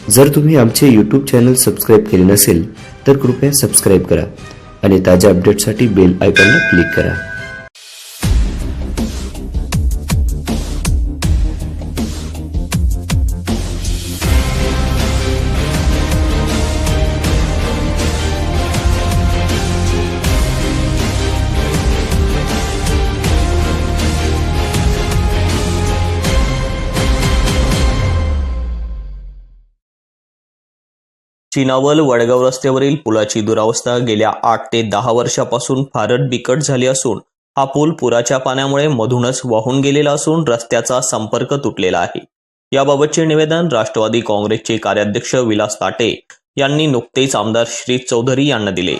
जर तुम्ही आमचे यूट्यूब चॅनल सबस्क्राईब केले नसेल तर कृपया सबस्क्राईब करा आणि ताज्या अपडेटसाठी बेल आयकॉनला क्लिक करा. चिनावल वडगाव रस्त्यावरील पुलाची दुरावस्था गेल्या आठ ते दहा वर्षापासून फारच बिकट झाली असून हा पूल पुराच्या पाण्यामुळे मधूनच वाहून गेलेला असून रस्त्याचा संपर्क तुटलेला आहे. याबाबतचे निवेदन राष्ट्रवादी काँग्रेसचे कार्याध्यक्ष विलास ताटे यांनी नुकतेच आमदार श्री चौधरी यांना दिले.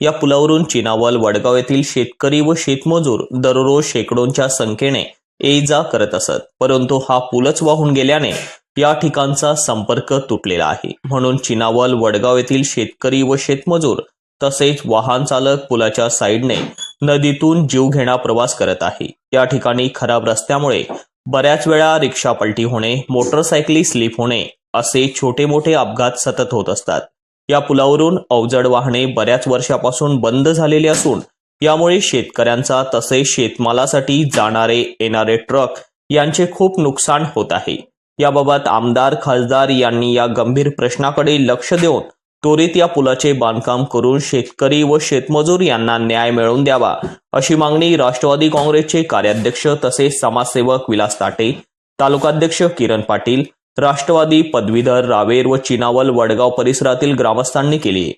या पुलावरून चिनावल वडगाव येथील शेतकरी व शेतमजूर दररोज शेकडोंच्या संख्येने ये जा करत असत परंतु हा पूलच वाहून गेल्याने या ठिकाणचा संपर्क तुटलेला आहे. म्हणून चिनावल वडगाव येथील शेतकरी व शेतमजूर तसेच वाहन चालक पुलाच्या साईडने नदीतून जीवघेणा प्रवास करत आहे. या ठिकाणी खराब रस्त्यामुळे बऱ्याच वेळा रिक्षा पलटी होणे मोटरसायकली स्लिप होणे असे छोटे मोठे अपघात सतत होत असतात. या पुलावरून अवजड वाहने बऱ्याच वर्षापासून बंद झालेली असून यामुळे शेतकऱ्यांचा तसेच शेतमालासाठी जाणारे येणारे ट्रक यांचे खूप नुकसान होत आहे. याबाबत आमदार खासदार यांनी या गंभीर प्रश्नाकडे लक्ष देऊन त्वरित या पुलाचे बांधकाम करून शेतकरी व शेतमजूर यांना न्याय मिळवून द्यावा अशी मागणी राष्ट्रवादी काँग्रेसचे कार्याध्यक्ष तसेच समाजसेवक विलास ताटे तालुकाध्यक्ष किरण पाटील राष्ट्रवादी पदवीधर रावेर व चिनावल वडगाव परिसरातील ग्रामस्थांनी केली.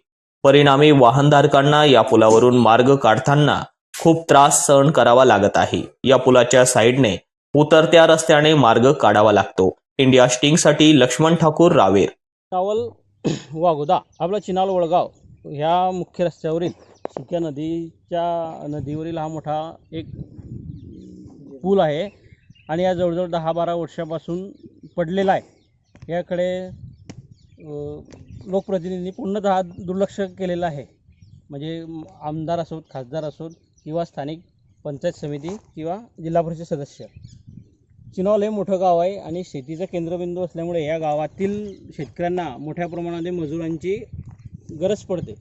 परिणामी वाहनधारकांना या पुलावरून मार्ग काढताना खूप त्रास सहन करावा लागत आहे. या पुलाच्या साईडने उतरत्या रस्त्याने मार्ग काढावा लागतो. इंडिया स्टिंगसाठी लक्ष्मण ठाकूर रावेर. नावल वाघोदा आपला चिनाल वळगाव ह्या मुख्य रस्त्यावरील शिक्या नदीच्या नदीवरील हा मोठा एक पूल आहे आणि या जवळजवळ दहा बारा वर्षापासून पडलेला आहे. याकडे लोकप्रतिनिधींनी पूर्णतः दुर्लक्ष केलेलं आहे. म्हणजे आमदार असोत खासदार असोत किंवा स्थानिक पंचायत समिती किंवा जिल्हा परिषद सदस्य. चिनॉल हे मोठं गाव आहे आणि शेतीचा केंद्रबिंदू असल्यामुळे या गावातील शेतकऱ्यांना मोठ्या प्रमाणामध्ये मजुरांची गरज पडते.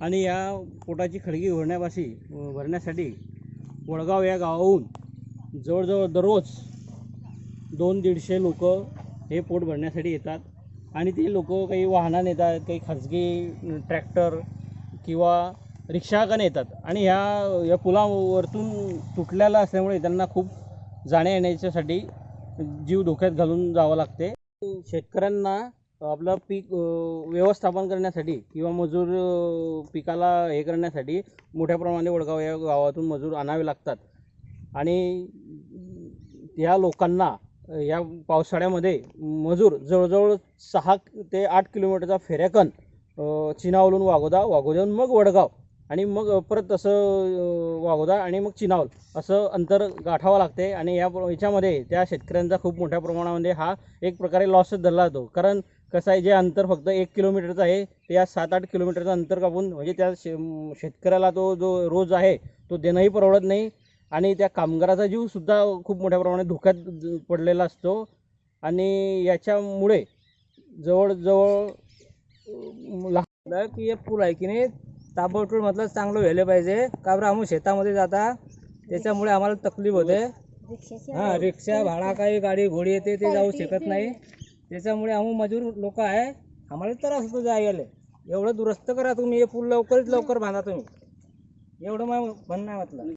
आणि या पोटाची खडगी भरण्यापाशी भरण्यासाठी वडगाव या गावाहून जवळजवळ दररोज दोन दीडशे लोक हे पोट भरण्यासाठी येतात. आणि ते लोक काही वाहनाने येतात काही खाजगी ट्रॅक्टर किंवा रिक्षागाने येतात. आणि ह्या या पुलावरतून तुटलेला असल्यामुळे त्यांना खूप जाण्या येण्याच्यासाठी जीव धोक्यात घालून जावं लागते. शेतकऱ्यांना आपलं पीक व्यवस्थापन करण्यासाठी किंवा मजूर पिकाला हे करण्यासाठी मोठ्या प्रमाणे वडगाव या गावातून मजूर आणावे लागतात. आणि या लोकांना या पावसाळ्यामध्ये मजूर जवळजवळ सहा ते आठ किलोमीटरचा फेऱ्याकन चिनावलून वाघोदा वागोद्याहून मग वडगाव आणि मग परत तसं वागोदा आणि मग चिनावल असं अंतर गाठावं लागते. आणि या याच्यामध्ये त्या शेतकऱ्यांचा खूप मोठ्या प्रमाणामध्ये हा एक प्रकारे लॉसच धरला जातो. कारण कसं आहे जे अंतर फक्त एक किलोमीटरचं आहे ते या सात आठ किलोमीटरचं अंतर कापून म्हणजे त्या शे शेतकऱ्याला तो जो रोज आहे तो देणंही परवडत नाही. आणि त्या कामगाराचा जीवसुद्धा खूप मोठ्या प्रमाणात धोक्यात पडलेला असतो. आणि याच्यामुळे जवळजवळ लहान की हे पूल आहे की नाही ताबडतोब म्हटलं चांगलं व्हायला पाहिजे. का बरं आम्ही शेतामध्ये जाता त्याच्यामुळे आम्हाला तकलीफ होते. हां रिक्षा भाडा काही गाडी घोडी येते ते जाऊ शकत नाही. त्याच्यामुळे आम्ही मजूर लोक आहे. आम्हाला त्रास होतो जायला. एवढं दुरुस्त करा तुम्ही हे पूल लवकरात लवकर बांधा तुम्ही. एवढं माझं म्हणणं आहे म्हटलं.